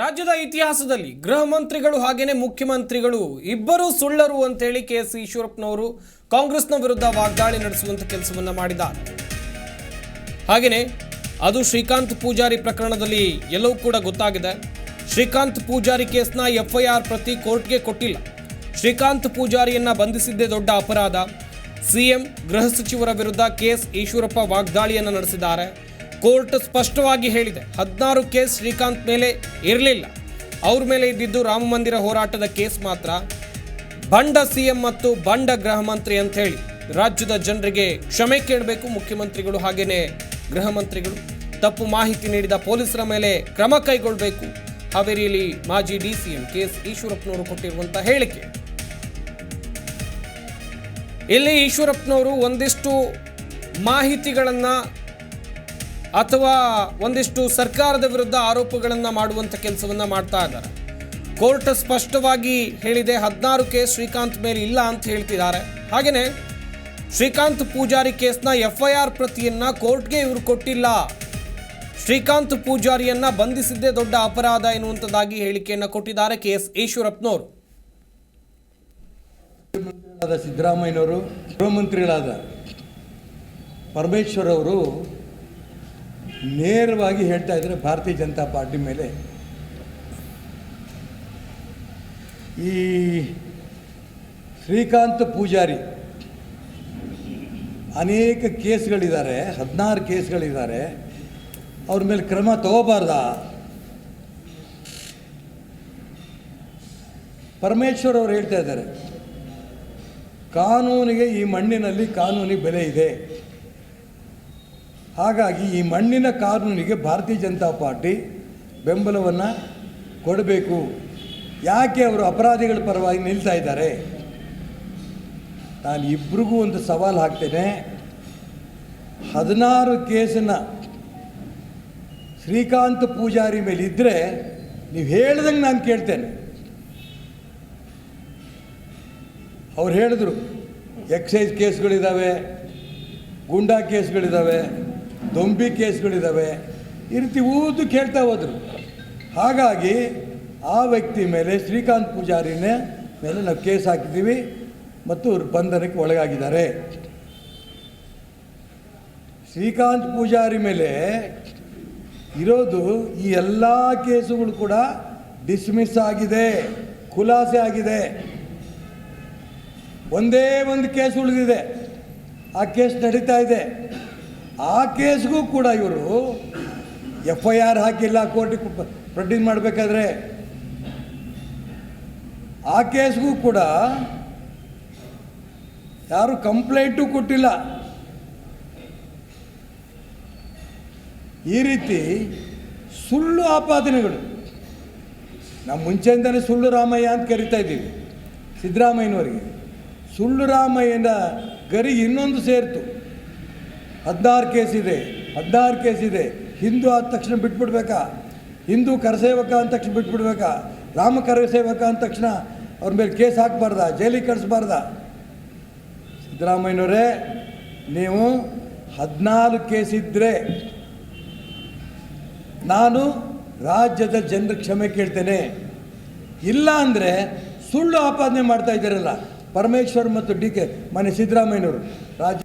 ರಾಜ್ಯದ ಇತಿಹಾಸದಲ್ಲಿ ಗೃಹ ಮಂತ್ರಿಗಳು ಹಾಗೆಯೇ ಮುಖ್ಯಮಂತ್ರಿಗಳು ಇಬ್ಬರು ಸುಳ್ಳರು ಅಂತೇಳಿ ಕೆ ಎಸ್ ಈಶ್ವರಪ್ಪನವರು ಕಾಂಗ್ರೆಸ್ನ ವಿರುದ್ಧ ವಾಗ್ದಾಳಿ ನಡೆಸುವಂತ ಕೆಲಸವನ್ನ ಮಾಡಿದ್ದಾರೆ. ಹಾಗೆಯೇ ಅದು ಶ್ರೀಕಾಂತ್ ಪೂಜಾರಿ ಪ್ರಕರಣದಲ್ಲಿ ಎಲ್ಲವೂ ಕೂಡ ಗೊತ್ತಾಗಿದೆ. ಶ್ರೀಕಾಂತ್ ಪೂಜಾರಿ ಕೇಸ್ನ ಎಫ್ಐಆರ್ ಪ್ರತಿ ಕೋರ್ಟ್ಗೆ ಕೊಟ್ಟಿಲ್ಲ. ಶ್ರೀಕಾಂತ್ ಪೂಜಾರಿಯನ್ನ ಬಂಧಿಸಿದ್ದೇ ದೊಡ್ಡ ಅಪರಾಧ. ಸಿಎಂ ಗೃಹ ಸಚಿವರ ವಿರುದ್ಧ ಕೆ ಎಸ್ ಈಶ್ವರಪ್ಪ ವಾಗ್ದಾಳಿಯನ್ನು ನಡೆಸಿದ್ದಾರೆ. ಕೋರ್ಟ್ ಸ್ಪಷ್ಟವಾಗಿ ಹೇಳಿದೆ, ಹದಿನಾರು ಕೇಸ್ ಶ್ರೀಕಾಂತ್ ಮೇಲೆ ಇರಲಿಲ್ಲ. ಅವ್ರ ಮೇಲೆ ಇದ್ದಿದ್ದು ರಾಮ ಮಂದಿರ ಹೋರಾಟದ ಕೇಸ್ ಮಾತ್ರ. ಬಂಡ ಸಿಎಂ ಮತ್ತು ಬಂಡ ಗೃಹ ಮಂತ್ರಿ ಅಂತ ಹೇಳಿ ರಾಜ್ಯದ ಜನರಿಗೆ ಕ್ಷಮೆ ಕೇಳಬೇಕು, ಮುಖ್ಯಮಂತ್ರಿಗಳು ಹಾಗೇನೆ ಗೃಹ ಮಂತ್ರಿಗಳು. ತಪ್ಪು ಮಾಹಿತಿ ನೀಡಿದ ಪೊಲೀಸರ ಮೇಲೆ ಕ್ರಮ ಕೈಗೊಳ್ಳಬೇಕು ಹಾವೇರಿಯಲ್ಲಿ ಮಾಜಿ ಡಿ ಡಿಸಿಎಂ ಕೆ ಎಸ್ ಈಶ್ವರಪ್ಪನವರು ಕೊಟ್ಟಿರುವಂತಹ ಹೇಳಿಕೆ. ಇಲ್ಲಿ ಈಶ್ವರಪ್ಪನವರು ಒಂದಿಷ್ಟು ಮಾಹಿತಿಗಳನ್ನ ಅಥವಾ ಒಂದಿಷ್ಟು ಸರ್ಕಾರದ ವಿರುದ್ಧ ಆರೋಪಗಳನ್ನು ಮಾಡುವಂಥ ಕೆಲಸವನ್ನು ಮಾಡ್ತಾ ಇದ್ದಾರೆ. ಕೋರ್ಟ್ ಸ್ಪಷ್ಟವಾಗಿ ಹೇಳಿದೆ, ಹದಿನಾರು ಕೇಸ್ ಶ್ರೀಕಾಂತ್ ಮೇಲೆ ಇಲ್ಲ ಅಂತ ಹೇಳ್ತಿದ್ದಾರೆ. ಹಾಗೆಯೇ ಶ್ರೀಕಾಂತ್ ಪೂಜಾರಿ ಕೇಸ್ನ ಎಫ್ ಐ ಆರ್ ಪ್ರತಿಯನ್ನು ಕೋರ್ಟ್ಗೆ ಇವರು ಕೊಟ್ಟಿಲ್ಲ. ಶ್ರೀಕಾಂತ್ ಪೂಜಾರಿಯನ್ನು ಬಂಧಿಸಿದ್ದೇ ದೊಡ್ಡ ಅಪರಾಧ ಎನ್ನುವಂಥದ್ದಾಗಿ ಹೇಳಿಕೆಯನ್ನು ಕೊಟ್ಟಿದ್ದಾರೆ ಕೆ ಎಸ್ ಈಶ್ವರಪ್ಪನವರು. ಸಿದ್ದರಾಮಯ್ಯನವರು ಗೃಹ ಮಂತ್ರಿಗಳಾದ ಪರಮೇಶ್ವರ್ ಅವರು ನೇರವಾಗಿ ಹೇಳ್ತಾ ಇದ್ದಾರೆ ಭಾರತೀಯ ಜನತಾ ಪಾರ್ಟಿ ಮೇಲೆ ಈ ಶ್ರೀಕಾಂತ್ ಪೂಜಾರಿ ಅನೇಕ ಕೇಸ್ಗಳಿದ್ದಾರೆ, ಹದಿನಾರು ಕೇಸ್ಗಳಿದ್ದಾರೆ. ಅವ್ರ ಮೇಲೆ ಕ್ರಮ ತಗೋಬಾರ್ದ? ಪರಮೇಶ್ವರ್ ಅವರು ಹೇಳ್ತಾ ಇದ್ದಾರೆ, ಕಾನೂನಿಗೆ ಈ ಮಣ್ಣಿನಲ್ಲಿ ಕಾನೂನಿಗೆ ಬೆಲೆ ಇದೆ. ಹಾಗಾಗಿ ಈ ಮಣ್ಣಿನ ಕಾನೂನಿಗೆ ಭಾರತೀಯ ಜನತಾ ಪಾರ್ಟಿ ಬೆಂಬಲವನ್ನು ಕೊಡಬೇಕು. ಯಾಕೆ ಅವರು ಅಪರಾಧಿಗಳ ಪರವಾಗಿ ನಿಲ್ತಾ ಇದ್ದಾರೆ? ನಾನು ಇಬ್ರಿಗೂ ಒಂದು ಸವಾಲು ಹಾಕ್ತೇನೆ. ಹದಿನಾರು ಕೇಸನ್ನ ಶ್ರೀಕಾಂತ್ ಪೂಜಾರಿ ಮೇಲೆ ಇದ್ದರೆ ನೀವು ಹೇಳ್ದಂಗೆ ನಾನು ಕೇಳ್ತೇನೆ. ಅವ್ರು ಹೇಳಿದ್ರು ಎಕ್ಸೈಸ್ ಕೇಸ್ಗಳಿದ್ದಾವೆ ಗುಂಡಾ ಕೇಸ್ಗಳಿದ್ದಾವೆ ದೊಂಬಿ ಕೇಸ್ಗಳಿದ್ದಾವೆ ಈ ರೀತಿ ಊದು ಕೇಳ್ತಾ ಹೋದರು. ಹಾಗಾಗಿ ಆ ವ್ಯಕ್ತಿ ಮೇಲೆ ಶ್ರೀಕಾಂತ್ ಪೂಜಾರಿನೇ ಮೇಲೆ ನಾವು ಕೇಸ್ ಹಾಕಿದ್ದೀವಿ ಮತ್ತು ಅವರು ಬಂಧನಕ್ಕೆ ಒಳಗಾಗಿದ್ದಾರೆ. ಶ್ರೀಕಾಂತ್ ಪೂಜಾರಿ ಮೇಲೆ ಇರೋದು ಈ ಎಲ್ಲ ಕೇಸುಗಳು ಕೂಡ ಡಿಸ್ಮಿಸ್ ಆಗಿದೆ, ಖುಲಾಸೆ ಆಗಿದೆ. ಒಂದೇ ಒಂದು ಕೇಸ್ ಉಳಿದಿದೆ. ಆ ಕೇಸ್ ನಡೀತಾ ಇದೆ. ಆ ಕೇಸ್ಗೂ ಕೂಡ ಇವರು ಎಫ್ ಐ ಆರ್ ಹಾಕಿಲ್ಲ ಕೋರ್ಟಿಗೆ ಪ್ರೊಟೀನ್ ಮಾಡಬೇಕಾದ್ರೆ. ಆ ಕೇಸ್ಗೂ ಕೂಡ ಯಾರು ಕಂಪ್ಲೇಂಟು ಕೊಟ್ಟಿಲ್ಲ. ಈ ರೀತಿ ಸುಳ್ಳು ಆಪಾದನೆಗಳು. ನಾವು ಮುಂಚೆಯಿಂದಲೇ ಸುಳ್ಳು ರಾಮಯ್ಯ ಅಂತ ಕರಿತಾ ಇದ್ದೀವಿ, ಸಿದ್ದರಾಮಯ್ಯನವರಿಗೆ. ಸುಳ್ಳು ರಾಮಯ್ಯನ ಗರಿ ಇನ್ನೊಂದು ಸೇರ್ತು. ಹದಿನಾರು ಕೇಸ್ ಇದೆ, ಹದಿನಾರು ಕೇಸ್ ಇದೆ. ಹಿಂದೂ ಆದ ತಕ್ಷಣ ಬಿಟ್ಬಿಡ್ಬೇಕಾ? ಹಿಂದೂ ಕರಸೇವಕ ಅಂದ ತಕ್ಷಣ ಬಿಟ್ಬಿಡ್ಬೇಕಾ? ರಾಮ ಕರಸೇವಕ ಅಂದ ತಕ್ಷಣ ಅವ್ರ ಮೇಲೆ ಕೇಸ್ ಹಾಕಬಾರ್ದ? ಜೈಲಿಗೆ ಕಳಿಸ್ಬಾರ್ದ ಸಿದ್ದರಾಮಯ್ಯನವರೇ, ನೀವು ಹದಿನಾರು ಕೇಸ್ ಇದ್ದರೆ ನಾನು ರಾಜ್ಯದ ಜನರ ಕ್ಷಮೆ ಕೇಳ್ತೇನೆ. ಇಲ್ಲ ಅಂದರೆ ಸುಳ್ಳು ಆಪಾದನೆ ಮಾಡ್ತಾ ಇದ್ದಾರಲ್ಲ, ಪರಮೇಶ್ವರ್ ಮತ್ತು ಡಿ ಕೆ ಮನೆ ಸಿದ್ದರಾಮಯ್ಯನವರು, ರಾಜ್ಯ